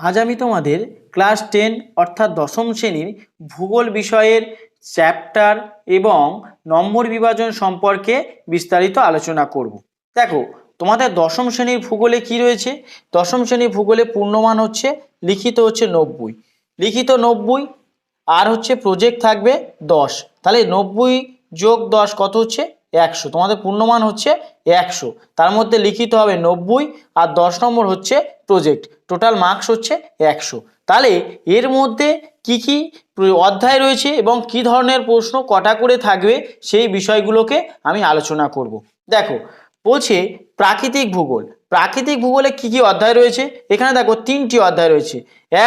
আজ আমি তোমাদের ক্লাস টেন অর্থাৎ দশম শ্রেণির ভূগোল বিষয়ের চ্যাপ্টার এবং নম্বর বিভাজন সম্পর্কে বিস্তারিত আলোচনা করব। দেখো, তোমাদের দশম শ্রেণির ভূগোলে কি রয়েছে? দশম শ্রেণির ভূগোলে পূর্ণমান হচ্ছে, লিখিত হচ্ছে নব্বই। লিখিত নব্বই, আর হচ্ছে প্রজেক্ট থাকবে দশ। তাহলে নব্বই যোগ দশ কত হচ্ছে? একশো। তোমাদের পূর্ণমান হচ্ছে একশো। তার মধ্যে লিখিত হবে নব্বই, আর দশ নম্বর হচ্ছে প্রজেক্ট টোটাল মার্কস হচ্ছে একশো। তাহলে এর মধ্যে কি কি অধ্যায় রয়েছে এবং কি ধরনের প্রশ্ন কটা করে থাকবে সেই বিষয়গুলোকে আমি আলোচনা করব। দেখো, বলছে প্রাকৃতিক ভূগোল। প্রাকৃতিক ভূগোলে কি কি অধ্যায় রয়েছে? এখানে দেখো তিনটি অধ্যায় রয়েছে।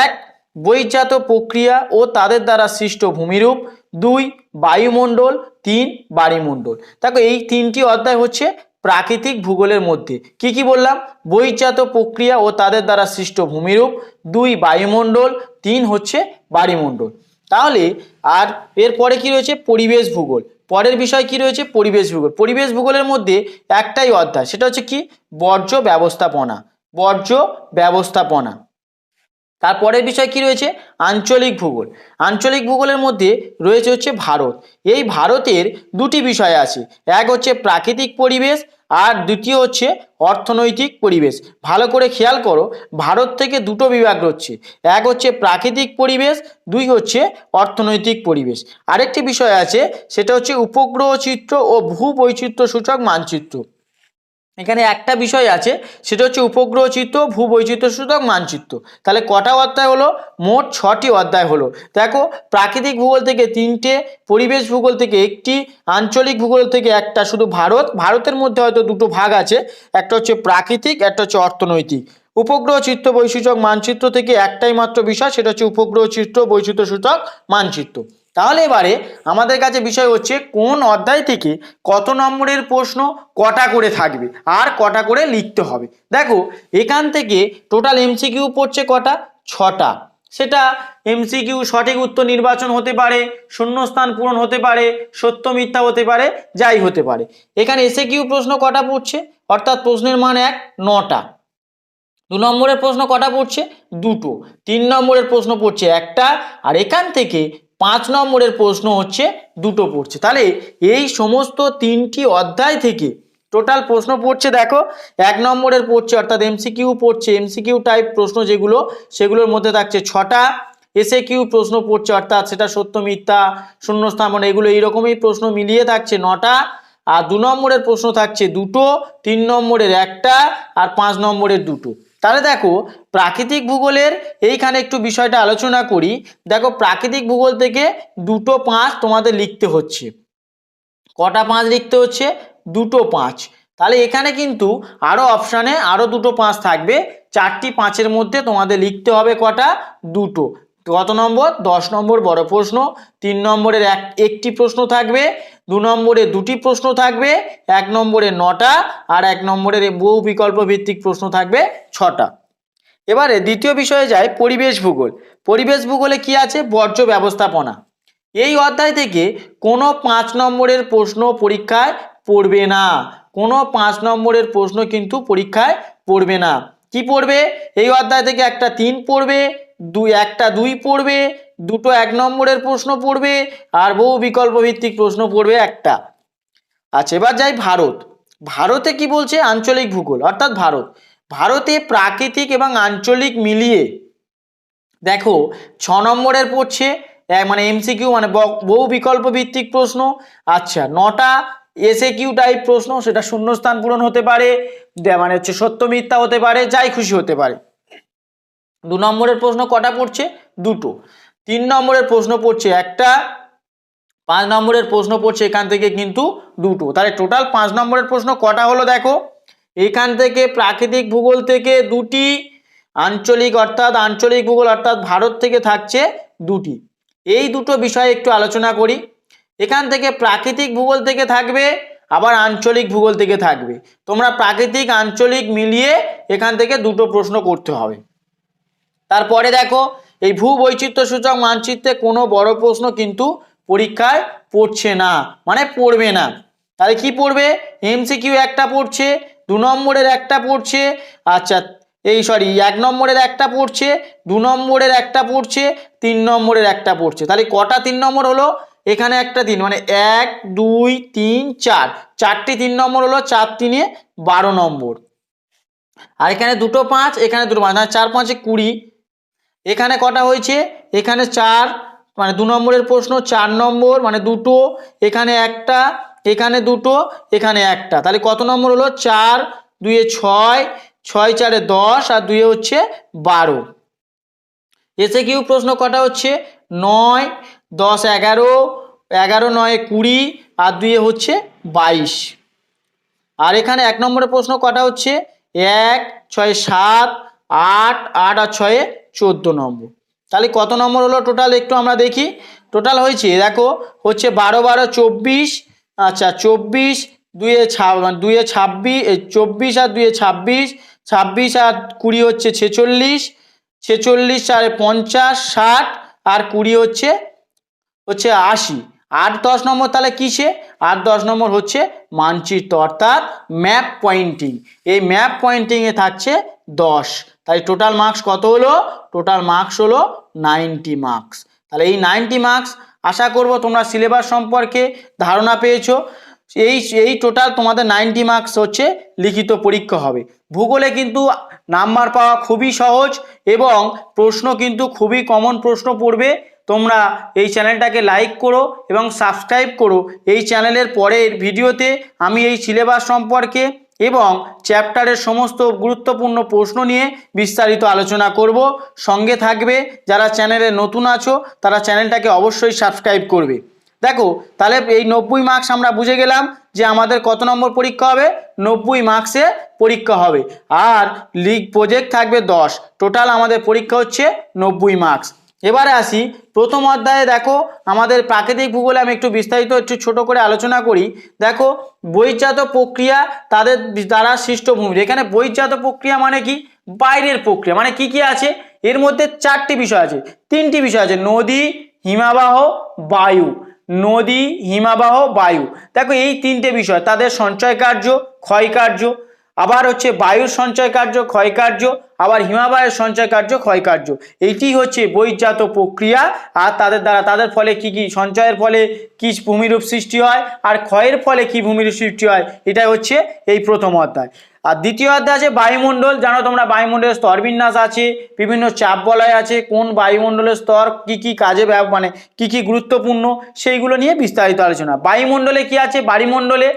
এক, বহির্জাত প্রক্রিয়া ও তাদের দ্বারা সৃষ্ট ভূমিরূপ। দুই, বায়ুমণ্ডল। তিন, বাড়িমণ্ডল। দেখো এই তিনটি অধ্যায় হচ্ছে প্রাকৃতিক ভূগোলের মধ্যে। কি কি বললাম? বৈজাত প্রক্রিয়া ও তাদের দ্বারা সৃষ্ট ভূমিরূপ, দুই বায়ুমণ্ডল, তিন হচ্ছে বাড়িমণ্ডল। তাহলে আর এরপরে কি রয়েছে? পরিবেশ ভূগোল। পরের বিষয় কি রয়েছে? পরিবেশ ভূগোল। পরিবেশ ভূগোলের মধ্যে একটাই অধ্যায়, সেটা হচ্ছে কি? বর্জ্য ব্যবস্থাপনা। বর্জ্য ব্যবস্থাপনা। তারপরের বিষয় কি রয়েছে? আঞ্চলিক ভূগোল। আঞ্চলিক ভূগোলের মধ্যে রয়েছে হচ্ছে ভারত। এই ভারতের দুটি বিষয় আছে। এক হচ্ছে প্রাকৃতিক পরিবেশ আর দ্বিতীয় হচ্ছে অর্থনৈতিক পরিবেশ। ভালো করে খেয়াল করো, ভারত থেকে দুটো বিভাগ রয়েছে এক হচ্ছে প্রাকৃতিক পরিবেশ, দুই হচ্ছে অর্থনৈতিক পরিবেশ। আরেকটি বিষয় আছে, সেটা হচ্ছে উপগ্রহ চিত্র ও ভূ বৈচিত্র্য সূচক মানচিত্র। এখানে একটা বিষয় আছে, সেটা হচ্ছে উপগ্রহ চিত্র ভূবৈচিত্র্য সূচক মানচিত্র। তাহলে কটা অধ্যায় হলো? মোট ছটি অধ্যায় হলো। দেখো, প্রাকৃতিক ভূগোল থেকে তিনটে, পরিবেশ ভূগোল থেকে একটি, আঞ্চলিক ভূগোল থেকে একটা, শুধু ভারত। ভারতের মধ্যে হয়তো দুটো ভাগ আছে, একটা হচ্ছে প্রাকৃতিক, একটা হচ্ছে অর্থনৈতিক। উপগ্রহ চিত্র বৈসূচক মানচিত্র থেকে একটাই মাত্র বিষয়, সেটা হচ্ছে উপগ্রহ চিত্র বৈচিত্র্য সূচক মানচিত্র। তাহলে এবারে আমাদের কাছে বিষয় হচ্ছে কোন অধ্যায় থেকে কত নম্বরের প্রশ্ন কটা করে থাকবে আর কটা করে লিখতে হবে। দেখো, এখান থেকে টোটাল এমসিকিউ পড়ছে কটা? ছটা। সেটা এমসিকিউ সঠিক উত্তর নির্বাচন হতে পারে, শূন্যস্থান পূরণ হতে পারে, সত্য মিথ্যা হতে পারে, যাই হতে পারে। এখানে এসে কিউ প্রশ্ন কটা পড়ছে? অর্থাৎ প্রশ্নের মান এক, নটা। দু নম্বরের প্রশ্ন কটা পড়ছে? দুটো। তিন নম্বরের প্রশ্ন পড়ছে একটা। আর এখান থেকে পাঁচ নম্বরের প্রশ্ন হচ্ছে দুটো পড়ছে। তাহলে এই সমস্ত তিনটি অধ্যায় থেকে টোটাল প্রশ্ন পড়ছে দেখো, এক নম্বরের পড়ছে অর্থাৎ এমসিকিউ পড়ছে। এমসিকিউ টাইপ প্রশ্ন যেগুলো, সেগুলোর মধ্যে থাকছে ছটা। এসে কিউ প্রশ্ন পড়ছে অর্থাৎ সেটা সত্য, মিথ্যা শূন্যস্থাপন এগুলো এইরকমই প্রশ্ন মিলিয়ে থাকছে নটা। আর দু নম্বরের প্রশ্ন থাকছে দুটো, তিন নম্বরের একটা আর পাঁচ নম্বরের দুটো। তাহলে দেখো, প্রাকৃতিক ভূগোলের এইখানে একটু বিষয়টা আলোচনা করি। দেখো, প্রাকৃতিক ভূগোল থেকে দুটো পাঁচ তোমাদের লিখতে হচ্ছে। কটা পাঁচ লিখতে হচ্ছে? দুটো পাঁচ। তাহলে এখানে কিন্তু আরও অপশানে আরও দুটো পাঁচ থাকবে। চারটি পাঁচের মধ্যে তোমাদের লিখতে হবে কটা? দুটো। কত নম্বর? দশ নম্বর বড় প্রশ্ন। তিন নম্বরের এক, একটি প্রশ্ন থাকবে। দু নম্বরে দুটি প্রশ্ন থাকবে, এক নম্বরে নটা আর এক নম্বরের বহু বিকল্প ভিত্তিক প্রশ্ন থাকবে ছটা। এবারে দ্বিতীয় বিষয়ে যায় পরিবেশ ভূগোল। পরিবেশ ভূগোলে কি আছে? বর্জ্য ব্যবস্থাপনা। এই অধ্যায় থেকে কোনো পাঁচ নম্বরের প্রশ্ন পরীক্ষায় পড়বে না। কোনো পাঁচ নম্বরের প্রশ্ন কিন্তু পরীক্ষায় পড়বে না। কি পড়বে? এই অধ্যায় থেকে একটা তিন পড়বে, দুই, একটা দুই পড়বে দুটো এক নম্বরের প্রশ্ন পড়বে আর বহু বিকল্প ভিত্তিক প্রশ্ন পড়বে একটা। আচ্ছা এবার যাই ভারত। ভারতে কি বলছে? আঞ্চলিক ভূগোল, অর্থাৎ ভারত। ভারতে প্রাকৃতিক এবং আঞ্চলিক মিলিয়ে, দেখো, ছ নম্বরের পড়ছে মানে এমসিকিউ মানে বহু বিকল্প ভিত্তিক প্রশ্ন। আচ্ছা নটা এসএ কিউ টাইপ প্রশ্ন, সেটা শূন্যস্থান পূরণ হতে পারে মানে হচ্ছে সত্য মিথ্যা হতে পারে, যাই খুশি হতে পারে। দু নম্বরের প্রশ্ন কটা পড়ছে? দুটো। তিন নম্বরের প্রশ্ন পড়ছে একটা, পাঁচ নম্বরের প্রশ্ন পড়ছে এখান থেকে কিন্তু দুটো। তাহলে টোটাল পাঁচ নম্বরের প্রশ্ন কটা হলো দেখো? এখান থেকে প্রাকৃতিক ভূগোল থেকে দুটি, আঞ্চলিক অর্থাৎ আঞ্চলিক ভূগোল অর্থাৎ ভারত থেকে থাকছে দুটি। এই দুটো বিষয়ে একটু আলোচনা করি। এখান থেকে প্রাকৃতিক ভূগোল থেকে থাকবে, আবার আঞ্চলিক ভূগোল থেকে থাকবে। তোমরা প্রাকৃতিক, আঞ্চলিক মিলিয়ে এখান থেকে দুটো প্রশ্ন করতে হবে। তারপরে দেখো এই ভূ বৈচিত্র্য সূচক মানচিত্রে কোনো বড় প্রশ্ন কিন্তু পরীক্ষায় পড়ছে না মানে পড়বে না। তাহলে কি পড়বে? এমসিকিউ একটা পড়ছে, দু নম্বরের একটা পড়ছে আচ্ছা এই সরি এক নম্বরের একটা পড়ছে, দু নম্বরের একটা পড়ছে, তিন নম্বরের একটা পড়ছে। তাহলে কটা তিন নম্বর হলো? এখানে একটা তিন মানে এক, দুই, তিন, চার। চারটি তিন নম্বর হলো চার তিনে বারো নম্বর। আর এখানে দুটো পাঁচ, এখানে দুটো পাঁচ মানে চার পাঁচে কুড়ি। এখানে কটা হয়েছে? এখানে চার মানে দু নম্বরের প্রশ্ন, চার নম্বর মানে দুটো, এখানে একটা, এখানে দুটো, এখানে একটা। তাহলে কত নম্বর হলো? চার, দুয়ে ছয় ছয় চারে দশ, আর দুয়ে হচ্ছে বারো। এসে কিউ প্রশ্ন কটা হচ্ছে? নয়, দশ এগারো এগারো নয় কুড়ি, আর দুয়ে হচ্ছে বাইশ। আর এখানে এক নম্বরের প্রশ্ন কটা হচ্ছে? এক, ছয় সাত, আট আট আর ছয়ে চোদ্দ নম্বর। তাহলে কত নম্বর হলো টোটাল একটু আমরা দেখি। টোটাল হয়েছে, দেখো, হচ্ছে বারো বারো, চব্বিশ আচ্ছা চব্বিশ, দুয়ে ছা দুয়ে ছাব্বিশ চব্বিশ আর দুয়ে ছাব্বিশ ছাব্বিশ আর কুড়ি হচ্ছে ছেচল্লিশ ছেচল্লিশ আর পঞ্চাশ, ষাট, আর কুড়ি হচ্ছে হচ্ছে আশি। আট দশ নম্বর তাহলে কিসে? আট দশ নম্বর হচ্ছে মানচিত্র, অর্থাৎ ম্যাপ পয়েন্টিং এই ম্যাপ পয়েন্টিংয়ে থাকছে দশ। তাই টোটাল মার্কস কত হলো? টোটাল মার্কস হলো নাইনটি মার্কস তাহলে এই নাইনটি মার্কস আশা করব তোমরা সিলেবাস সম্পর্কে ধারণা পেয়েছ। এই এই টোটাল তোমাদের নাইনটি মার্কস হচ্ছে লিখিত পরীক্ষা হবে। ভূগোলে কিন্তু নাম্বার পাওয়া খুবই সহজ এবং প্রশ্ন কিন্তু খুবই কমন প্রশ্ন পড়বে। তোমরা এই চ্যানেলটাকে লাইক করো এবং সাবস্ক্রাইব করো। এই চ্যানেলের পরের ভিডিওতে আমি এই সিলেবাস সম্পর্কে এবং চ্যাপ্টারের সমস্ত গুরুত্বপূর্ণ প্রশ্ন নিয়ে বিস্তারিত আলোচনা করব। সঙ্গে থাকবে, যারা চ্যানেলে নতুন আছো, তারা চ্যানেলটাকে অবশ্যই সাবস্ক্রাইব করবে। দেখো, তাহলে এই নব্বই মার্কস আমরা বুঝে গেলাম যে আমাদের কত নম্বর পরীক্ষা হবে? নব্বই মার্কসে পরীক্ষা হবে। আর লিগ প্রজেক্ট থাকবে দশ। টোটাল আমাদের পরীক্ষা হচ্ছে নব্বই মার্কস এবারে আসি। প্রথম অধ্যায়ে দেখো, আমাদের প্রাকৃতিক ভূগোলে আমি একটু বিস্তারিত, একটু ছোট করে আলোচনা করি। দেখো, বহির্জাত প্রক্রিয়া তাদের দ্বারা সৃষ্ট ভূমি। এখানে বহির্জাত প্রক্রিয়া মানে কি? বাইরের প্রক্রিয়া। মানে কি কি আছে? এর মধ্যে চারটি বিষয় আছে। তিনটি বিষয় আছে, নদী, হিমাবাহ, বায়ু। নদী, হিমাবাহ, বায়ু। দেখো, এই তিনটে বিষয়, তাদের সঞ্চয় কার্য, ক্ষয় কার্য। আবার হচ্ছে বায়ুর সঞ্চয় কার্য, ক্ষয় কার্য, আবার হিমাবাহের সঞ্চয় কার্য, ক্ষয় কার্য। এইটি হচ্ছে বহির্জাত প্রক্রিয়া আর তাদের দ্বারা তাদের ফলে কি কি? সঞ্চয়ের ফলে কি ভূমিরূপ সৃষ্টি হয় আর ক্ষয়ের ফলে কি ভূমিরূপ সৃষ্টি হয়? এটাই হচ্ছে এই প্রথম অধ্যায়। আর দ্বিতীয় অধ্যায় আছে বায়ুমণ্ডল। জানো তোমরা বায়ুমণ্ডলের স্তরবিন্যাস আছে, বিভিন্ন চাপ বলয় আছে, কোন বায়ুমণ্ডলের স্তর কি কি কাজে মানে কি কি গুরুত্বপূর্ণ সেইগুলো নিয়ে বিস্তারিত আলোচনা। বায়ুমণ্ডলে কি আছে? বায়ুমণ্ডলে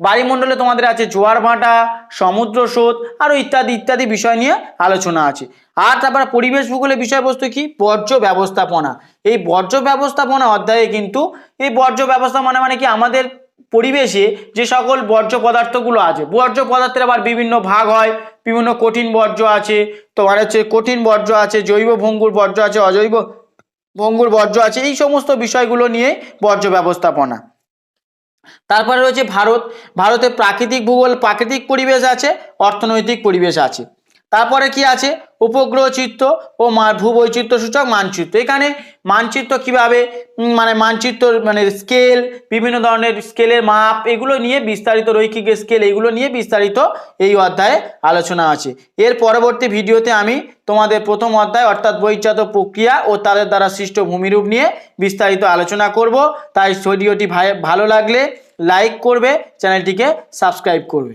বায়ুমণ্ডলে তোমাদের আছে জোয়ার ভাঁটা, সমুদ্র স্রোত আরও ইত্যাদি ইত্যাদি বিষয় নিয়ে আলোচনা আছে। আর তারপর পরিবেশ ভূগোলের বিষয়বস্তু কি? বর্জ্য ব্যবস্থাপনা। এই বর্জ্য ব্যবস্থাপনা অধ্যায়ে কিন্তু, এই বর্জ্য ব্যবস্থাপনা মানে কি? আমাদের পরিবেশে যে সকল বর্জ্য পদার্থগুলো আছে, বর্জ্য পদার্থের আবার বিভিন্ন ভাগ হয়, বিভিন্ন কঠিন বর্জ্য আছে, তোমার হচ্ছে কঠিন বর্জ্য আছে, জৈব ভঙ্গুর বর্জ্য আছে, অজৈব ভঙ্গুর বর্জ্য আছে, এই সমস্ত বিষয়গুলো নিয়ে বর্জ্য ব্যবস্থাপনা। তারপরে রয়েছে ভারত। ভারতে প্রাকৃতিক ভূগোল প্রাকৃতিক পরিবেশ আছে অর্থনৈতিক পরিবেশ আছে। তারপরে কি আছে? উপগ্রহ চিত্র ও ভূবৈচিত্র্য সূচক মানচিত্র। এখানে মানচিত্র কীভাবে? মানে মানচিত্র মানে স্কেল বিভিন্ন ধরনের স্কেলের মাপ, এগুলো নিয়ে বিস্তারিত রৈখিক স্কেল এগুলো নিয়ে বিস্তারিত এই অধ্যায়ে আলোচনা আছে। এর পরবর্তী ভিডিওতে আমি তোমাদের প্রথম অধ্যায়, অর্থাৎ বহির্জাত প্রক্রিয়া ও তাদের দ্বারা সৃষ্ট ভূমিরূপ নিয়ে বিস্তারিত আলোচনা করব। তাই ভিডিওটি ভালো লাগলে লাইক করবে, চ্যানেলটিকে সাবস্ক্রাইব করবে।